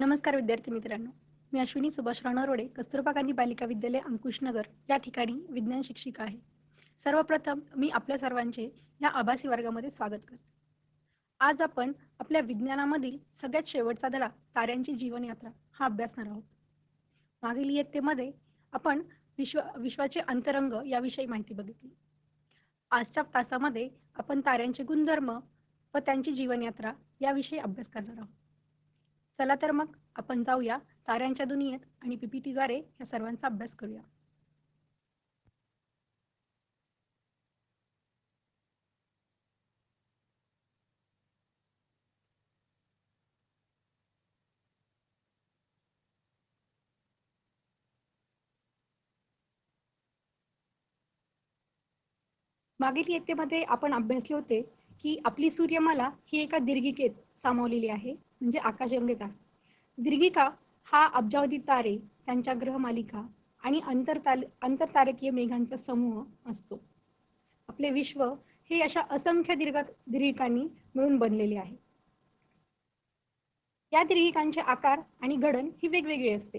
नमस्कार विद्यार्थी मित्रांनो. मी अश्विनी सुभाष रानरोडे कस्तुरबा गांधी बालिका विद्यालय अंकुशनगर या ठिकाणी विज्ञान शिक्षिका आहे. सर्वप्रथम मी आपल्या सर्वांचे या आभासी वर्गामध्ये स्वागत करते. आज आपण आपल्या विज्ञानामधील सगळ्यात शेवटचा धडा ताऱ्यांची जीवनयात्रा हा अभ्यासणार आहोत. मागील इयत्तेमध्ये आपण विश्व विश्वाचे अंतरंग याविषयी माहिती बघितली. आजच्या तासामध्ये आपण ताऱ्यांचे गुणधर्म व त्यांची जीवनयात्रा याविषयी अभ्यास करणार आहोत. चला तर मग आपण जाऊया ताऱ्यांच्या दुनियेत आणि पीपीटी द्वारे या सर्वांचा अभ्यास करूया. मागील येतेमध्ये आपण अभ्यासले होते की आपली सूर्यमाला ही एका दीर्घिकेत सामावलेली आहे. म्हणजे आकाशगंगेत दीर्घिका हा अब्जावधी तारे त्यांच्या ग्रहमालिका आणि अंतरताल अंतरतारकीय मेघांचा समूह असतो. आपले विश्व हे अशा असंख्य दीर्घ दीर्घिकांनी मिळून बनलेले आहे. या दीर्घिकांचे आकार आणि घडण ही वेगवेगळी असते.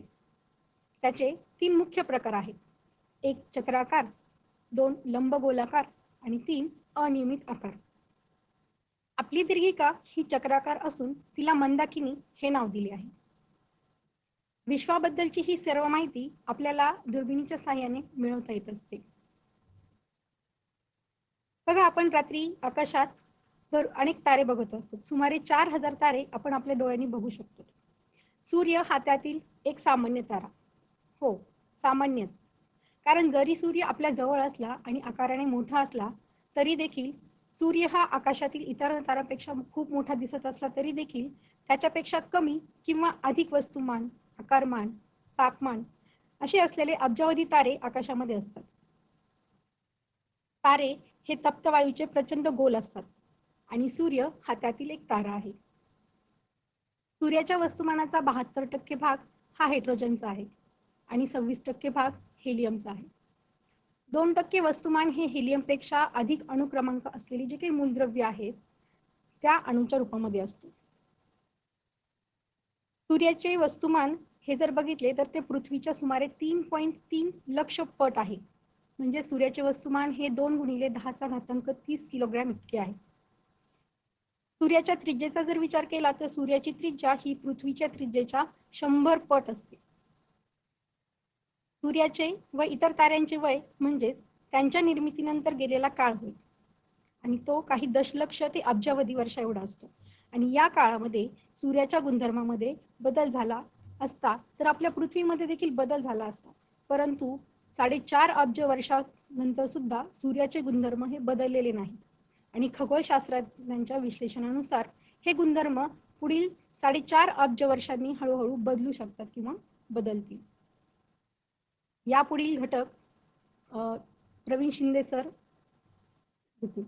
त्याचे तीन मुख्य प्रकार आहेत. एक चक्राकार दोन लंबगोलाकार आणि तीन अनियमित आकार. आपली दीर्घिका ही चक्राकार असून तिला मंदाकिनी हे नाव दिले आहे. विश्वाबद्दलची ही सर्व माहिती आपल्याला दुर्बिणीच्या साह्याने मिळवता येत असते. बघा आपण रात्री आकाशात भर अनेक तारे बघत असतो. सुमारे चार हजार तारे आपण आपल्या डोळ्यांनी बघू शकतो. सूर्य हा त्यातील एक सामान्य तारा. हो सामान्यच. कारण जरी सूर्य आपल्या जवळ असला आणि आकाराने मोठा असला तरी देखील सूर्य हा आकाशातील इतर तारापेक्षा खूप मोठा दिसत असला तरी देखील त्याच्यापेक्षा कमी किंवा अधिक वस्तुमान आकारमान तापमान असे असलेले अब्जावधी तारे आकाशामध्ये असतात. तारे हे तप्त वायूचे प्रचंड गोल असतात आणि सूर्य हा त्यातील एक तारा आहे. सूर्याच्या वस्तुमानाचा बहात्तर टक्के भाग हा हायड्रोजनचा आहे आणि सव्वीस टक्के भाग हेलियमचा आहे. दोन टक्के वस्तुमान हे हेलियमपेक्षा अधिक अणुक्रमांक असलेली जे काही मूलद्रव्य आहेत त्या अणूच्या रूपामध्ये असते. सूर्याचे वस्तुमान हे जर बघितले तर ते पृथ्वीच्या सुमारे तीन पॉईंट तीन लक्ष पट आहे. म्हणजे सूर्याचे वस्तुमान हे दोन गुणिले दहाचा घातांक तीस किलोग्रॅम इतके आहे. सूर्याच्या त्रिज्येचा जर विचार केला तर सूर्याची त्रिज्या ही पृथ्वीच्या त्रिज्येच्या शंभर पट असते. सूर्याचे व इतर ताऱ्यांचे वय म्हणजेच त्यांच्या निर्मितीनंतर गेलेला काळ होय. आणि तो काही दशलक्ष ते अब्जावधी वर्षा एवढा असतो. आणि या काळामध्ये सूर्याच्या गुणधर्मामध्ये बदल झाला असता तर आपल्या पृथ्वीमध्ये देखील बदल झाला असता. परंतु साडेचार अब्ज वर्षानंतर सुद्धा सूर्याचे गुणधर्म हे बदललेले नाहीत. आणि खगोलशास्त्रज्ञांच्या विश्लेषणानुसार हे गुणधर्म पुढील साडेचार अब्ज वर्षांनी हळूहळू बदलू शकतात किंवा बदलतील. यापुढील घटक प्रवीण शिंदे सर होतील.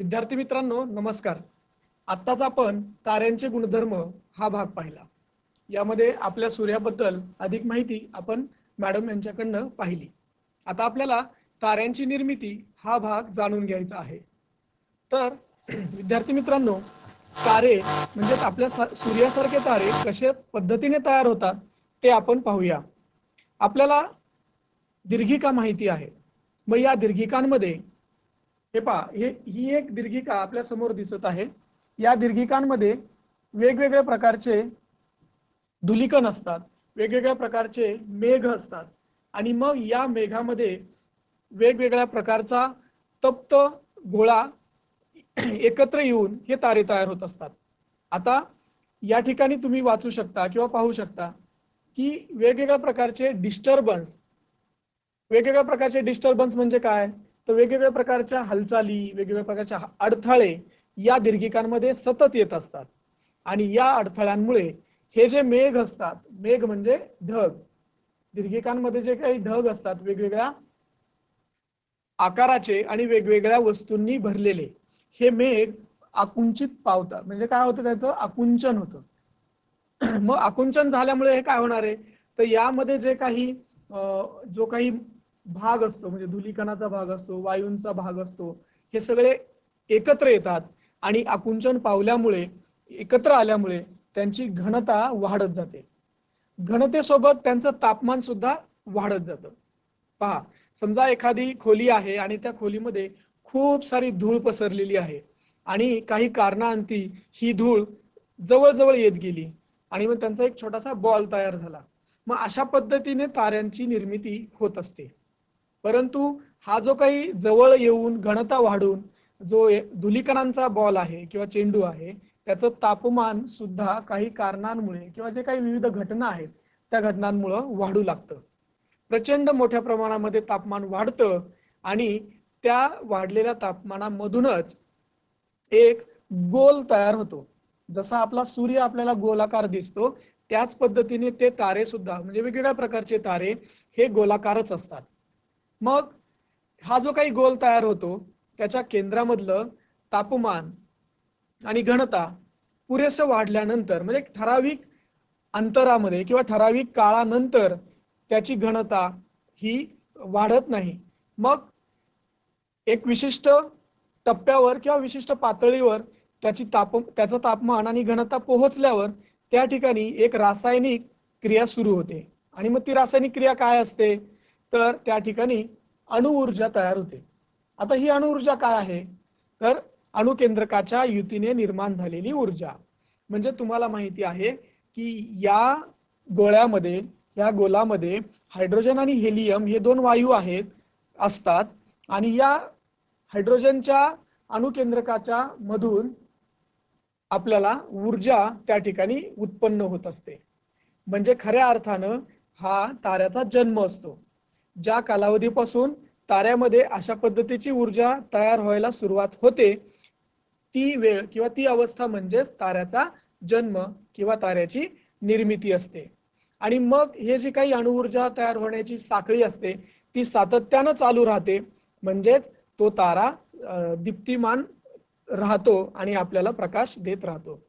विद्यार्थी मित्रांनो नमस्कार. आत्ताच आपण ताऱ्यांचे गुणधर्म हा भाग पाहिला. यामध्ये आपल्या सूर्याबद्दल अधिक माहिती आपण मॅडम यांच्याकडनं पाहिली. आता आपल्याला ताऱ्यांची निर्मिती हा भाग जाणून घ्यायचा आहे. तर विद्यार्थी मित्रांनो तारे म्हणजे आपल्या सूर्यासारखे तारे कशा पद्धतीने तयार होतात ते आपण पाहूया. आपल्याला दीर्घिका माहिती आहे. मग या दीर्घिकांमध्ये हे पहा हे ही एक दीर्घिका आपल्यासमोर दिसत आहे. या दीर्घिकांमध्ये वेगवेगळ्या प्रकारचे धुलिकण असतात वेगवेगळ्या प्रकारचे मेघ असतात. आणि मग या मेघामध्ये वेगवेगळ्या प्रकारचा तप्त गोळा एकत्र येऊन हे तारे तयार होत असतात. आता या ठिकाणी तुम्ही वाचू शकता किंवा पाहू शकता की वेगवेगळ्या प्रकारचे डिस्टर्बन्स वेगवेगळ्या प्रकारचे डिस्टर्बन्स म्हणजे काय? तर वेगवेगळ्या प्रकारच्या हालचाली वेगवेगळ्या प्रकारच्या अडथळे या दीर्घिकांमध्ये सतत येत असतात. आणि या अडथळ्यांमुळे हे जे मेघ असतात मेघ म्हणजे ढग. दीर्घिकांमध्ये जे काही ढग असतात वेगवेगळ्या आकाराचे आणि वेगवेगळ्या वस्तूंनी भरलेले. हे मेघ आकुंचित पावतात. म्हणजे काय होतं त्याचं? आकुंचन होतं. मग आकुंचन झाल्यामुळे हे काय होणार आहे? तर यामध्ये जे काही अं, जो काही भाग असतो म्हणजे धुलीकणाचा भाग असतो वायूंचा भाग असतो हे सगळे एकत्र येतात आणि आकुंचन पावल्यामुळे एकत्र आल्यामुळे त्यांची घनता वाढत जाते. घनतेसोबत त्यांचं तापमान सुद्धा वाढत जातं. पहा समजा एखादी खोली आहे आणि त्या खोलीमध्ये खूप सारी धूळ पसरलेली आहे आणि काही कारणांती ही धूळ जवळजवळ येत गेली आणि मग त्यांचा एक छोटासा बॉल तयार झाला. मग अशा पद्धतीने ताऱ्यांची निर्मिती होत असते. परंतु हा जो काही जवळ येऊन घनता वाढून जो धुलीकणांचा बॉल आहे किंवा चेंडू आहे त्याचं तापमान सुद्धा काही कारणांमुळे किंवा जे काही विविध घटना आहेत त्या घटनांमुळे वाढू लागतं. प्रचंड मोठ्या प्रमाणामध्ये तापमान वाढतं आणि त्या वाढलेल्या तापमानामधूनच एक गोल तयार होतो. जसा आपला सूर्य आपल्याला गोलाकार दिसतो त्याच पद्धतीने ते तारे सुद्धा म्हणजे वेगवेगळ्या प्रकारचे तारे हे गोलाकारच असतात. मग हा जो काही गोल तयार होतो त्याच्या केंद्रामधलं तापमान आणि घनता पुरेसं वाढल्यानंतर म्हणजे ठराविक अंतरामध्ये किंवा ठराविक काळानंतर त्याची घनता ही वाढत नाही. मग एक विशिष्ट टप्प्यावर किंवा विशिष्ट पातळीवर त्याची ताप त्याचं तापमान आणि घनता पोहोचल्यावर त्या ठिकाणी एक रासायनिक क्रिया सुरू होते. आणि मग ती रासायनिक क्रिया काय असते? तर त्या ठिकाणी अणुऊर्जा तयार होते. आता ही अणुऊर्जा काय आहे? तर अणुकेंद्रकाच्या युतीने निर्माण झालेली ऊर्जा. म्हणजे तुम्हाला माहिती आहे की या गोळ्यामध्ये या गोलामध्ये हायड्रोजन आणि हेलियम हे दोन वायू आहेत असतात. आणि या हायड्रोजनच्या अणुकेंद्रकाच्या मधून आपल्याला ऊर्जा त्या ठिकाणी उत्पन्न होत असते. म्हणजे खऱ्या अर्थानं हा ताऱ्याचा जन्म असतो. ज्या कालावधीपासून ताऱ्यामध्ये अशा पद्धतीची ऊर्जा तयार व्हायला सुरुवात होते ती वेळ किंवा ती अवस्था म्हणजे ताऱ्याचा जन्म किंवा ताऱ्याची निर्मिती असते. आणि मग हे जी काही अणुऊर्जा तयार होण्याची साखळी असते ती सातत्यानं चालू राहते. म्हणजेच तो तारा दीप्तिमान राहतो आणि आपल्याला प्रकाश देत राहतो.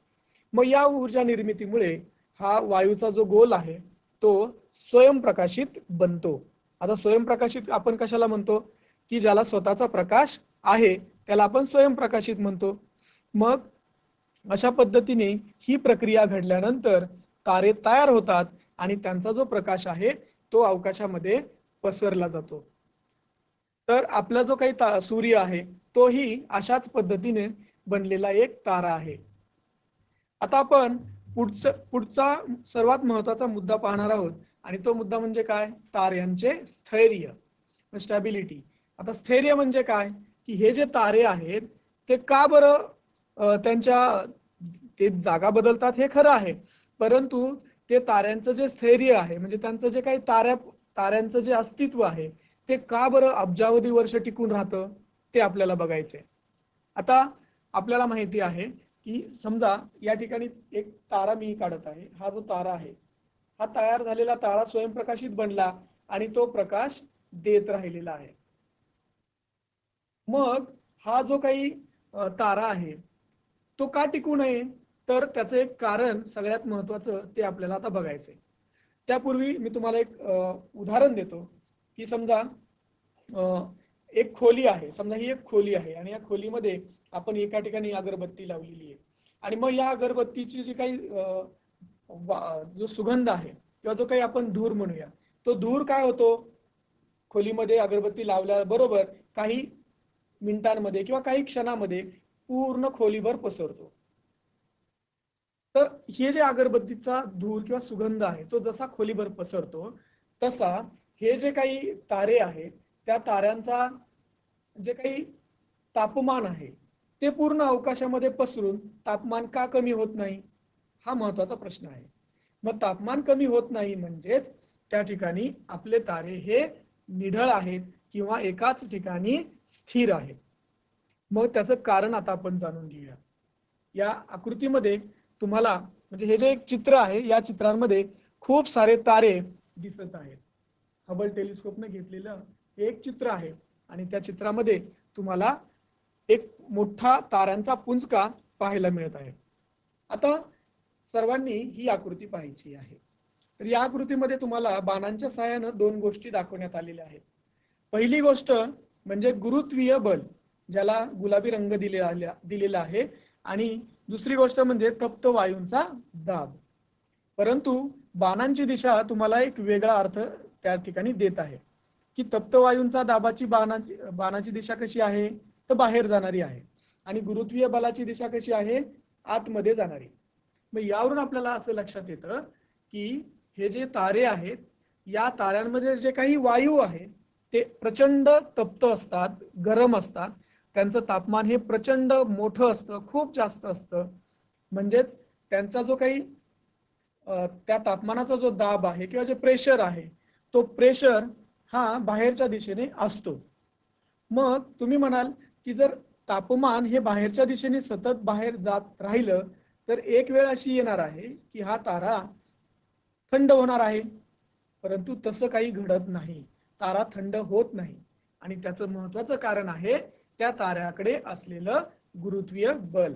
मग या ऊर्जा निर्मितीमुळे हा वायूचा जो गोल आहे तो स्वयंप्रकाशित बनतो. आता स्वयंप्रकाशित आपण कशाला म्हणतो? की ज्याला स्वतःचा प्रकाश आहे त्याला आपण स्वयंप्रकाशित म्हणतो. मग अशा पद्धतीने ही प्रक्रिया घडल्यानंतर तारे तयार होतात आणि त्यांचा जो प्रकाश आहे तो अवकाशामध्ये पसरला जातो. तर आपला जो काही सूर्य आहे तोही अशाच पद्धतीने बनलेला एक तारा आहे. आता आपण पुढचं पुढचा सर्वात महत्त्वाचा मुद्दा पाहणार आहोत आणि तो मुद्दा म्हणजे काय? ताऱ्यांचे स्थैर्य स्टॅबिलिटी आता स्थैर्य म्हणजे काय? की हे जे तारे आहेत ते का बरं त्यांच्या ते जागा बदलतात हे खरं आहे. परंतु ते ताऱ्यांचं जे स्थैर्य आहे म्हणजे त्यांचं जे काही ताऱ्या ताऱ्यांचं जे अस्तित्व आहे ते का बरं अब्जावधी वर्ष टिकून राहतं ते आपल्याला बघायचंय. आता आपल्याला माहिती आहे की समजा या ठिकाणी एक तारा मी काढत आहे हा जो तारा आहे हा तयार झालेला तारा स्वयंप्रकाशित बनला आणि तो प्रकाश देत राहिलेला आहे. मग हा जो काही तारा आहे तो का टिकू नये? तर त्याचं एक कारण सगळ्यात महत्वाचं ते आपल्याला आता बघायचंय. त्यापूर्वी मी तुम्हाला एक उदाहरण देतो की समजा एक खोली आहे समजा ही एक खोली आहे आणि या खोलीमध्ये आपण एका ठिकाणी अगरबत्ती लावलेली आहे. आणि मग या अगरबत्तीची जी काही जो सुगंध आहे किंवा जो काही आपण धूर म्हणूया तो धूर काय होतो? खोलीमध्ये अगरबत्ती लावल्याबरोबर काही मिनिटांमध्ये किंवा काही क्षणामध्ये पूर्ण खोलीभर पसरतो. तर हे जे अगरबत्तीचा धूर किंवा सुगंध आहे तो जसा खोलीभर पसरतो तसा हे जे काही तारे आहेत त्या ताऱ्यांचा जे काही तापमान आहे ते पूर्ण अवकाशामध्ये पसरून तापमान का कमी होत नाही? हा महत्त्वाचा प्रश्न आहे. मग तापमान कमी होत नाही म्हणजेच त्या ठिकाणी आपले तारे हे निढळ आहेत किंवा एकाच ठिकाणी स्थिर आहेत. मग त्याचं कारण आता आपण जाणून घेऊया. या आकृतीमध्ये तुम्हाला म्हणजे हे जे एक चित्र आहे या चित्रांमध्ये खूप सारे तारे दिसत आहेत. हबल टेलिस्कोपने घेतलेलं हे एक चित्र आहे आणि त्या चित्रामध्ये तुम्हाला एक मोठा ताऱ्यांचा पुंजका पाहायला मिळत आहे. आता सर्वांनी ही आकृती पाहायची आहे. तर या आकृतीमध्ये तुम्हाला बाणांच्या सहाय्यानं दोन गोष्टी दाखवण्यात आलेल्या आहेत. पहिली गोष्ट म्हणजे गुरुत्वीय बल ज्याला गुलाबी रंग दिलेला दिलेला आहे आणि दुसरी गोष्ट म्हणजे तप्त वायूंचा दाब. परंतु बाणांची दिशा तुम्हाला एक वेगळा अर्थ त्या ठिकाणी देत आहे. की तप्त वायूंचा दाबाची बाणाची बाणाची दिशा कशी आहे? तर बाहेर जाणारी आहे. आणि गुरुत्वीय बलाची दिशा कशी आहे? आतमध्ये जाणारी. मग यावरून आपल्याला असं लक्षात येतं की हे जे तारे आहेत या ताऱ्यांमध्ये जे काही वायू आहेत ते प्रचंड तप्त असतात गरम असतात. त्यांचं तापमान हे प्रचंड मोठं असतं खूप जास्त असतं. म्हणजेच त्यांचा जो काही त्या तापमानाचा जो दाब आहे किंवा जे प्रेशर आहे तो प्रेशर हा बाहेरच्या दिशेने असतो. मग तुम्ही म्हणाल की जर तापमान हे बाहेरच्या दिशेने सतत बाहेर जात राहिलं तर एक वेळ अशी येणार आहे की हा तारा थंड होणार आहे. परंतु तसं काही घडत नाही. तारा थंड होत नाही. आणि त्याचं महत्वाचं कारण आहे त्या ताऱ्याकडे असलेलं गुरुत्वीय बल.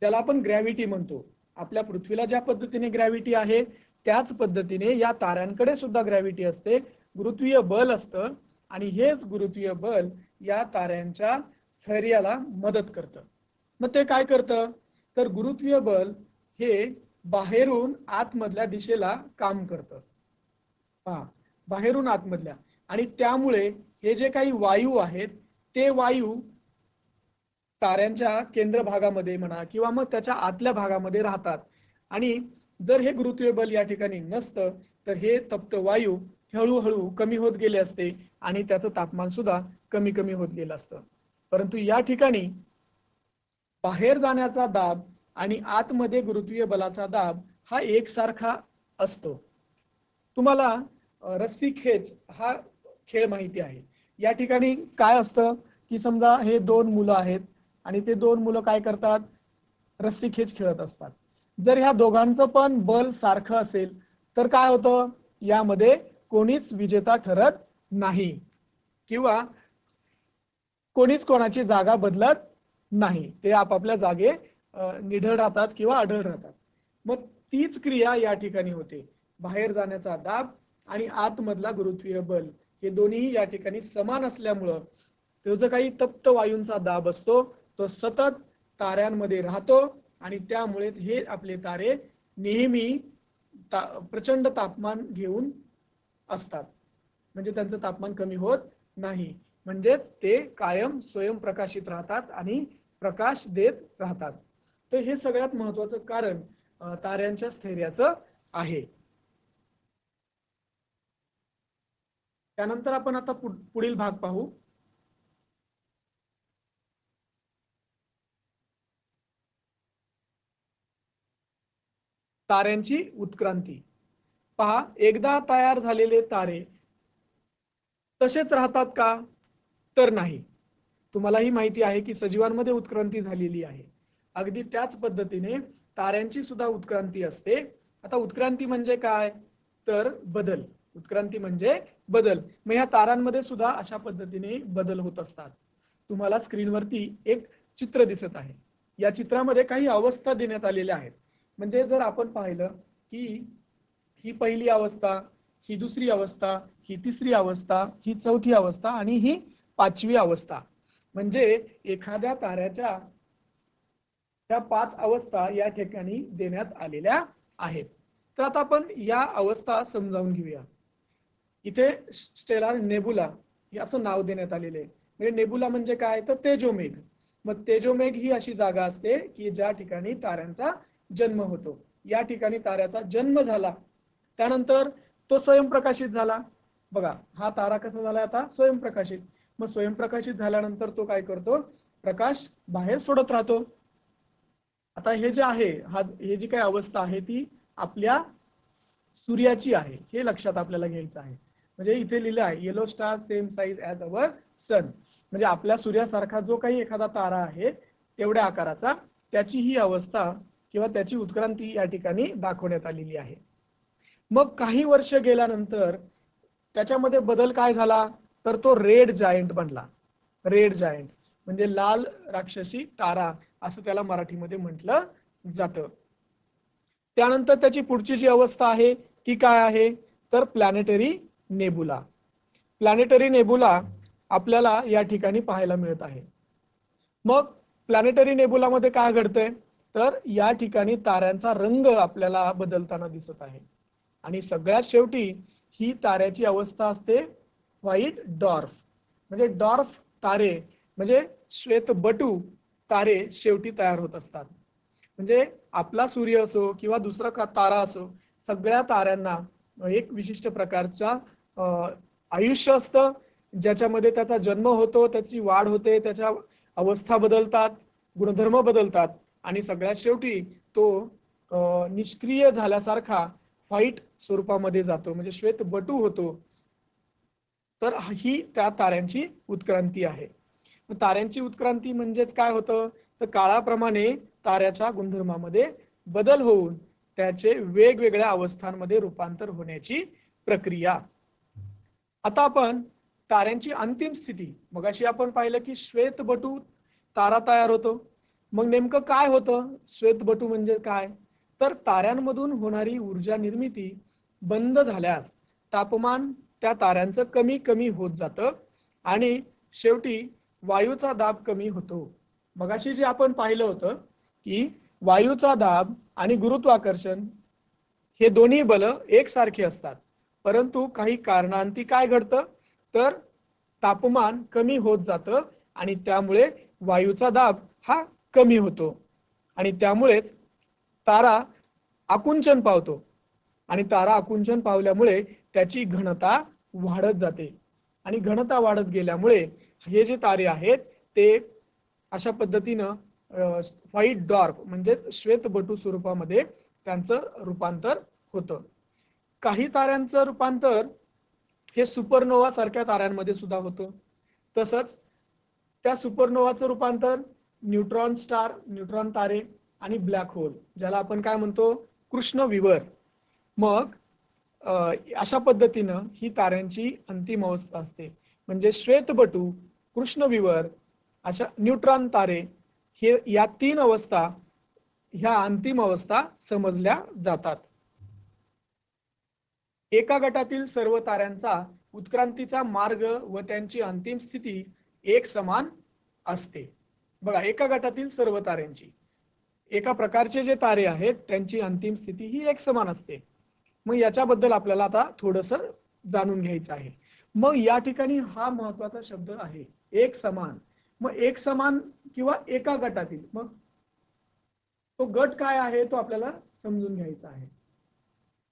ज्याला आपण ग्रॅव्हिटी म्हणतो. आपल्या पृथ्वीला ज्या पद्धतीने ग्रॅव्हिटी आहे त्याच पद्धतीने या ताऱ्यांकडे सुद्धा ग्रॅव्हिटी असते. गुरुत्वीय बल असतं आणि हेच गुरुत्वीय बल या ताऱ्यांच्या स्थैर्याला मदत करतं. मग ते काय करतं? तर गुरुत्वीय बल हे बाहेरून आतमधल्या दिशेला काम करतं. हा बाहेरून आतमधल्या. आणि त्यामुळे हे जे काही वायू आहेत ते वायू ताऱ्यांच्या केंद्र भागामध्ये म्हणा किंवा मग त्याच्या आतल्या भागामध्ये राहतात. आणि जर हे गुरुत्वीय बल या ठिकाणी नसतं तर हे तप्त वायू हळूहळू कमी होत गेले असते आणि त्याचं तापमान सुद्धा कमी कमी होत गेलं असतं. परंतु या ठिकाणी बाहेर जाण्याचा दाब आणि आतमध्ये गुरुत्वीय बलाचा दाब हा एकसारखा असतो. तुम्हाला रस्सी खेच हा खेळ माहिती आहे. या ठिकाणी काय असतं की समजा हे दोन मुलं आहेत आणि ते दोन मुलं काय करतात? रस्सी खेच खेळत असतात. जर ह्या दोघांचं पण बल सारखं असेल तर काय होतं? यामध्ये कोणीच विजेता ठरत नाही. किंवा कोणीच कोणाची जागा बदलत नाही. ते आपापल्या जागे निढळ राहतात किंवा आढळ राहतात. मग तीच क्रिया या ठिकाणी होते. बाहेर जाण्याचा दाब आणि आतमधला गुरुत्वीय बल. हे दोन्ही या ठिकाणी समान असल्यामुळं तो जो काही तप्त वायूंचा दाब असतो तो सतत ताऱ्यांमध्ये राहतो आणि त्यामुळे हे आपले तारे नेहमी ता प्रचंड तापमान घेऊन असतात. म्हणजे त्यांचं तापमान कमी होत नाही. म्हणजेच ते कायम स्वयंप्रकाशित राहतात आणि प्रकाश देत राहतात. तर हे सगळ्यात महत्वाचं कारण ताऱ्यांच्या स्थैर्याचं आहे. त्यानंतर आपण आता पुढील भाग पाहू. ताऱ्यांची उत्क्रांती. पहा एकदा तयार झालेले तारे तसेच राहतात का? तर नाही. तुम्हाला ही माहिती आहे की सजीवांमध्ये उत्क्रांती झालेली आहे. अगदी त्याच पद्धतीने ताऱ्यांची सुद्धा उत्क्रांती असते. आता उत्क्रांती म्हणजे काय? तर बदल. उत्क्रांती म्हणजे बदल. मग ह्या तारांमध्ये सुद्धा अशा पद्धतीने बदल होत असतात. तुम्हाला स्क्रीनवरती एक चित्र दिसत आहे. या चित्रामध्ये काही अवस्था देण्यात आलेल्या आहेत. म्हणजे जर आपण पाहिलं की ही पहिली अवस्था ही दुसरी अवस्था ही तिसरी अवस्था ही चौथी अवस्था आणि ही पाचवी अवस्था. म्हणजे एखाद्या ताऱ्याच्या त्या पाच अवस्था या ठिकाणी देण्यात आलेल्या आहेत. तर आता आपण या अवस्था समजावून घेऊया. इथे स्टेलार नेबुला हे असं नाव देण्यात आलेले आहे. म्हणजे नेबुला म्हणजे काय? तर तेजोमेघ. मग तेजोमेघ ही अशी जागा असते की ज्या ठिकाणी ताऱ्यांचा जन्म होतो. या ठिकाणी ताऱ्याचा जन्म झाला. त्यानंतर तो स्वयंप्रकाशित झाला. बघा हा तारा कसा झाला आता? स्वयंप्रकाशित. मग स्वयंप्रकाशित झाल्यानंतर तो काय करतो? प्रकाश बाहेर सोडत राहतो. आता हे जे आहे हा हे जी काही अवस्था आहे ती आपल्या सूर्याची आहे. हे लक्षात आपल्याला घ्यायचं आहे. म्हणजे इथे लिहिलं आहे yellow star same size as our sun म्हणजे आपल्या सूर्यासारखा जो काही एखादा तारा आहे तेवढ्या आकाराचा त्याची ही अवस्था किंवा त्याची उत्क्रांती या ठिकाणी दाखवण्यात आलेली आहे. मग काही वर्ष गेल्यानंतर त्याच्यामध्ये बदल काय झाला? तर तो रेड जायंट बनला. रेड जायंट म्हणजे लाल राक्षसी तारा असं त्याला मराठीमध्ये म्हटलं जातं. त्यानंतर त्याची पुढची जी अवस्था आहे ती काय आहे? तर प्लॅनेटरी नेबुला. प्लॅनेटरी नेबुला आपल्याला या ठिकाणी पाहायला मिळत आहे. मग प्लॅनेटरी नेबुलामध्ये काय घडतंय? तर या ठिकाणी ताऱ्यांचा रंग आपल्याला बदलताना दिसत आहे. आणि सगळ्यात शेवटी ही ताऱ्याची अवस्था असते व्हाईट डॉर्फ म्हणजे डॉर्फ तारे म्हणजे श्वेत बटू तारे शेवटी तयार होत असतात. म्हणजे आपला सूर्य असो किंवा दुसरा का तारा असो सगळ्या ताऱ्यांना एक विशिष्ट प्रकारचा आयुष्य असतं ज्याच्यामध्ये त्याचा जन्म होतो त्याची वाढ होते त्याच्या अवस्था बदलतात गुणधर्म बदलतात आणि सगळ्यात शेवटी तो निष्क्रिय झाल्यासारखा व्हाईट स्वरूपामध्ये जातो म्हणजे श्वेत बटू होतो. तर ही त्या ताऱ्यांची उत्क्रांती आहे. ताऱ्यांची उत्क्रांती म्हणजेच काय होतं? तर काळाप्रमाणे ताऱ्याच्या गुणधर्मामध्ये बदल होऊन त्याचे वेगवेगळ्या अवस्थांमध्ये रूपांतर होण्याची प्रक्रिया. आता आपण ताऱ्यांची अंतिम स्थिती. मगाशी आपण पाहिलं की श्वेतबटू तारा तयार होतो. मग नेमकं काय होतं? श्वेतबटू म्हणजे काय? तर ताऱ्यांमधून होणारी ऊर्जा निर्मिती बंद झाल्यास तापमान त्या ताऱ्यांचं कमी कमी होत जातं आणि शेवटी वायूचा दाब कमी होतो. मगाशी जे आपण पाहिलं होतं की वायूचा दाब आणि गुरुत्वाकर्षण हे दोन्ही बल एकसारखे असतात. परंतु काही कारणांती काय घडतं? तर तापमान कमी होत जातं आणि त्यामुळे वायूचा दाब हा कमी होतो. आणि त्यामुळेच तारा आकुंचन पावतो. आणि तारा आकुंचन पावल्यामुळे त्याची घनता वाढत जाते. आणि घनता वाढत गेल्यामुळे हे जे तारे आहेत ते अशा पद्धतीनं व्हाईट डॉर्क म्हणजे श्वेतबटू स्वरूपामध्ये त्यांचं रूपांतर होतं. काही ताऱ्यांचं रूपांतर हे सुपरनोवा सारख्या ताऱ्यांमध्ये सुद्धा होतं. तसंच त्या सुपरनोवाचं रूपांतर न्यूट्रॉन स्टार न्यूट्रॉन तारे आणि ब्लॅक होल ज्याला आपण काय म्हणतो? कृष्ण विवर. मग अशा पद्धतीनं ही ताऱ्यांची अंतिम अवस्था असते. म्हणजे श्वेतबटू कृष्ण विवर अशा न्यूट्रॉन तारे हे या तीन अवस्था ह्या अंतिम अवस्था समजल्या जातात. एका गटातील सर्व ताऱ्यांचा उत्क्रांतीचा मार्ग व त्यांची अंतिम स्थिती एक समान असते. बघा एका गटातील सर्व ताऱ्यांची एका प्रकारचे जे तारे आहेत त्यांची अंतिम स्थिती ही एक समान असते. मग याच्याबद्दल आपल्याला आता थोडस जाणून घ्यायचं आहे. मग या ठिकाणी हा महत्त्वाचा शब्द आहे एक समान. मग एक समान किंवा एका गटातील मग तो गट काय आहे तो आपल्याला समजून घ्यायचा आहे.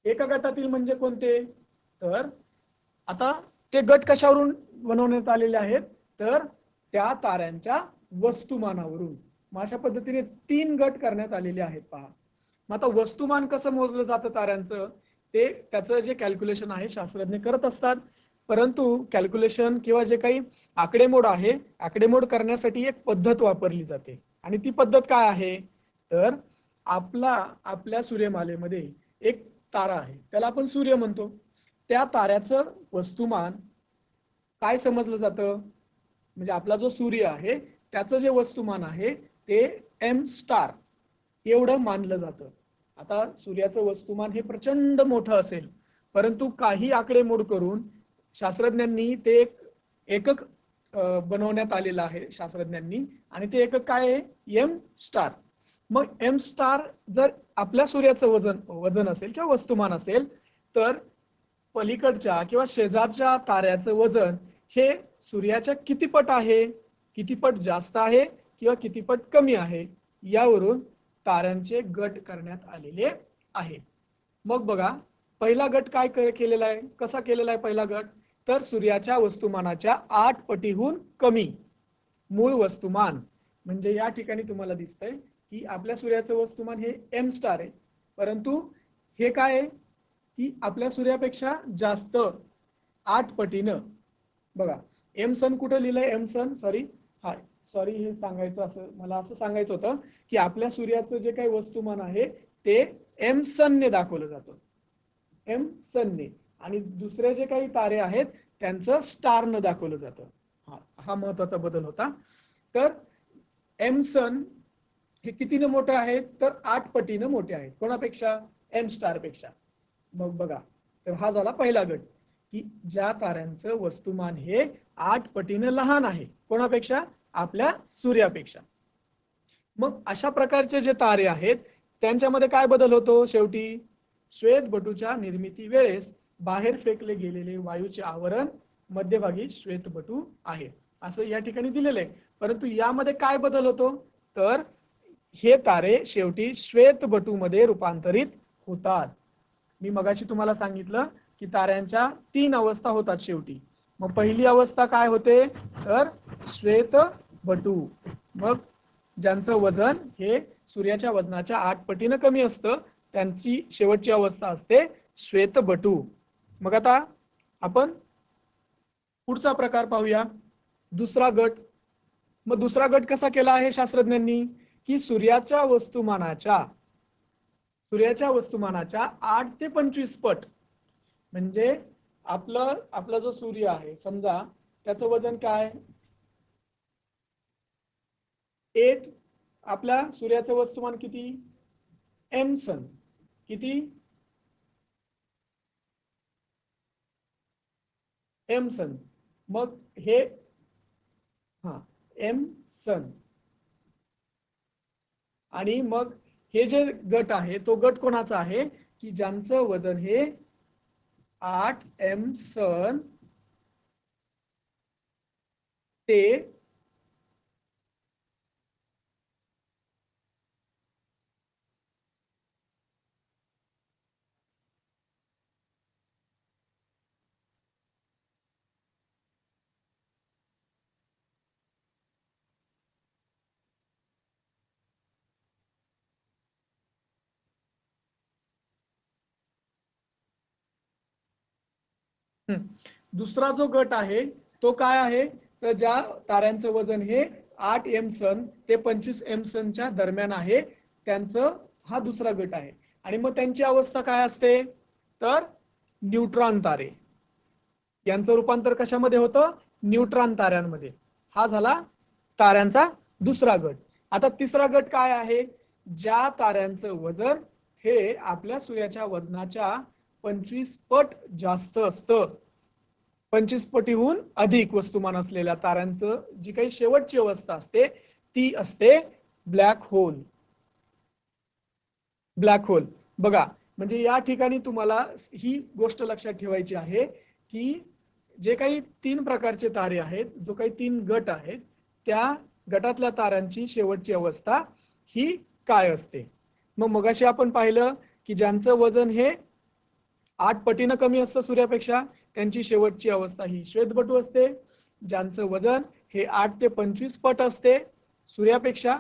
एका गटातील म्हणजे कोणते? तर आता ते गट कशावरून बनवण्यात आलेले आहेत? तर त्या ताऱ्यांच्या वस्तुमानावरून. मग अशा पद्धतीने तीन गट करण्यात आलेले आहेत पहा. मग आता वस्तुमान कसं मोजलं जातं ताऱ्यांचं? ते त्याचं जे कॅल्क्युलेशन आहे शास्त्रज्ञ करत असतात. परंतु कॅल्क्युलेशन किंवा जे काही आकडेमोड आहे आकडेमोड करण्यासाठी एक पद्धत वापरली जाते. आणि ती पद्धत काय आहे? तर आपला आपल्या सूर्यमालेमध्ये एक तारा आहे. त्याला आपण सूर्य म्हणतो. त्या ताऱ्याचं वस्तुमान काय समजलं जातं? म्हणजे आपला जो सूर्य आहे त्याचं जे वस्तुमान आहे ते एम स्टार एवढं मानलं जातं. आता सूर्याचं वस्तुमान हे प्रचंड मोठं असेल परंतु काही आकडेमोड करून शास्त्रज्ञांनी ते एक एकक बनवण्यात आलेलं आहे शास्त्रज्ञांनी. आणि ते एकक काय आहे? एम स्टार मग एम स्टार जर आपल्या सूर्याचं वजन वजन असेल किंवा वस्तुमान असेल तर पलीकडच्या किंवा शेजारच्या ताऱ्याचं वजन हे सूर्याच्या किती पट आहे? किती पट जास्त आहे किंवा किती पट कमी आहे? यावरून ताऱ्यांचे गट करण्यात आलेले आहे. मग बघा पहिला गट काय केलेला आहे? कसा केलेला आहे पहिला गट? तर सूर्याच्या वस्तुमानाच्या आठ पटीहून कमी मूळ वस्तुमान. म्हणजे या ठिकाणी तुम्हाला दिसतंय की आपल्या सूर्याचं वस्तुमान हे एम स्टार आहे. परंतु हे काय आहे? की आपल्या सूर्यापेक्षा जास्त आठ पटीनं बघा एम सन कुठं लिहिलंय? एम सन सॉरी हा सॉरी हे सांगायचं असं मला असं सांगायचं होतं की आपल्या सूर्याचं जे काही वस्तुमान आहे ते एम सनने दाखवलं जातं. एम सनने आणि दुसरे जे काही तारे आहेत त्यांचं स्टारनं दाखवलं जातं. हा हा महत्त्वाचा बदल होता. तर एम सन हे कितीनं मोठे आहेत तर आठ पटीनं मोठे आहेत. कोणापेक्षा? एम स्टारपेक्षा. मग बघा. तर हा झाला पहिला गट. की ज्या ताऱ्यांचं वस्तुमान हे आठ पटीनं लहान आहे. कोणापेक्षा? आपल्या सूर्यापेक्षा. मग अशा प्रकारचे जे तारे आहेत त्यांच्यामध्ये काय बदल होतो शेवटी? श्वेत बटूच्या निर्मिती वेळेस बाहेर फेकले गेलेले वायूचे आवरण मध्यभागी श्वेत बटू आहे. असं या ठिकाणी दिलेलं आहे. परंतु यामध्ये काय बदल होतो? तर हे तारे शेवटी श्वेतबटूमध्ये रूपांतरित होतात. मी मगाशी तुम्हाला सांगितलं की ताऱ्यांच्या तीन अवस्था होतात शेवटी. मग पहिली अवस्था काय होते? तर श्वेत बटू मग ज्यांचं वजन हे सूर्याच्या वजनाच्या आठ पटीनं कमी असतं त्यांची शेवटची अवस्था असते श्वेत बटू मग आता आपण पुढचा प्रकार पाहूया. दुसरा गट. मग दुसरा गट कसा केला आहे शास्त्रज्ञांनी? की सूर्याच्या वस्तुमानाच्या सूर्याच्या वस्तुमानाच्या आठ ते पंचवीस पट. म्हणजे आपलं आपला जो सूर्य आहे समजा त्याचं वजन काय? एट आपल्या सूर्याचं वस्तुमान किती? M sun. किती? M sun. मग हे हा एम सन. आणि मग हे जे गट आहे तो गट कोणाचा आहे? की ज्यांचं वजन हे आठ एम सन ते दुसरा जो गट आहे तो काय आहे? तर ज्या ताऱ्यांचं वजन हे आठ एम सन ते पंचवीस एम सनच्या दरम्यान आहे त्यांचं हा दुसरा गट आहे. आणि मग त्यांची अवस्था काय असते? तर न्यूट्रॉन तारे. यांचं रूपांतर कशामध्ये होतं? न्यूट्रॉन ताऱ्यांमध्ये. हा झाला ताऱ्यांचा दुसरा गट. आता तिसरा गट काय आहे? ज्या ताऱ्यांचं वजन हे आपल्या सूर्याच्या वजनाच्या पंचवीस पट जास्त असतं. पंचवीस पटीहून अधिक वस्तुमान असलेल्या ताऱ्यांचं जी काही शेवटची अवस्था असते ती असते ब्लॅक होल ब्लॅक होल बघा म्हणजे या ठिकाणी तुम्हाला ही गोष्ट लक्षात ठेवायची आहे की जे काही तीन प्रकारचे तारे आहेत जो काही तीन गट आहेत त्या गटातल्या ताऱ्यांची शेवटची अवस्था ही काय असते? मग मगाशी आपण पाहिलं की ज्यांचं वजन हे आठ पटीनं कमी असतं सूर्यापेक्षा त्यांची शेवटची अवस्था ही श्वेतबटू असते ज्यांचं वजन हे आठ ते पंचवीस पट असते. सूर्यापेक्षा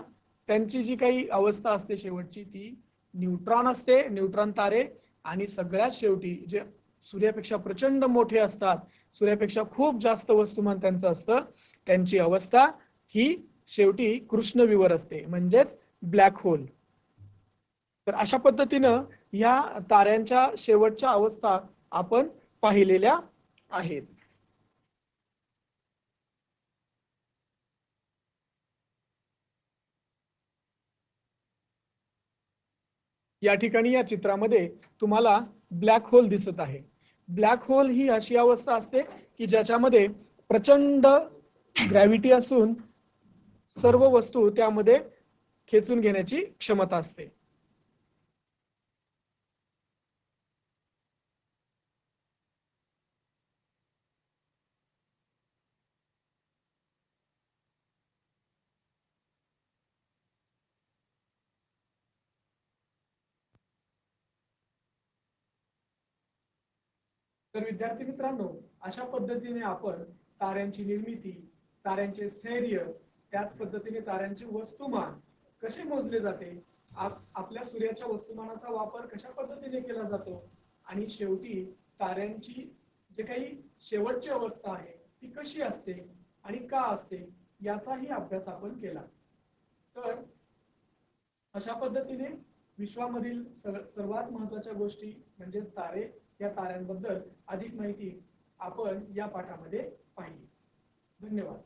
त्यांची जी काही अवस्था असते शेवटची ती न्यूट्रॉन असते न्यूट्रॉन तारे. आणि सगळ्यात शेवटी जे सूर्यापेक्षा प्रचंड मोठे असतात सूर्यापेक्षा खूप जास्त वस्तुमान त्यांचं असतं त्यांची अवस्था ही शेवटी कृष्णविवर असते म्हणजेच ब्लॅक होल. तर अशा पद्धतीनं या ताऱ्यांच्या शेवटच्या अवस्था आपण पाहिलेल्या आहेत. या ठिकाणी या चित्रामध्ये तुम्हाला ब्लॅक होल दिसत आहे. ब्लॅक होल ही अशी अवस्था असते की ज्याच्यामध्ये प्रचंड ग्रॅव्हिटी असून सर्व वस्तू त्यामध्ये खेचून घेण्याची क्षमता असते. तर विद्यार्थी मित्रांनो अशा पद्धतीने आपण ताऱ्यांची निर्मिती ताऱ्यांचे स्थैर्य त्याच पद्धतीने ताऱ्यांचे वस्तुमान कसे मोजले जाते? आपल्या सूर्याच्या वस्तुमानाचा वापर कशा पद्धतीने केला जातो? आणि शेवटी ताऱ्यांची जे काही शेवटची अवस्था आहे ती कशी असते आणि का असते याचाही अभ्यास आपण केला. तर अशा पद्धतीने विश्वामधील सर्वात महत्त्वाच्या गोष्टी म्हणजेच तारे या ताऱ्यांबद्दल अधिक माहिती आपण या पाठामध्ये पाहिली. धन्यवाद.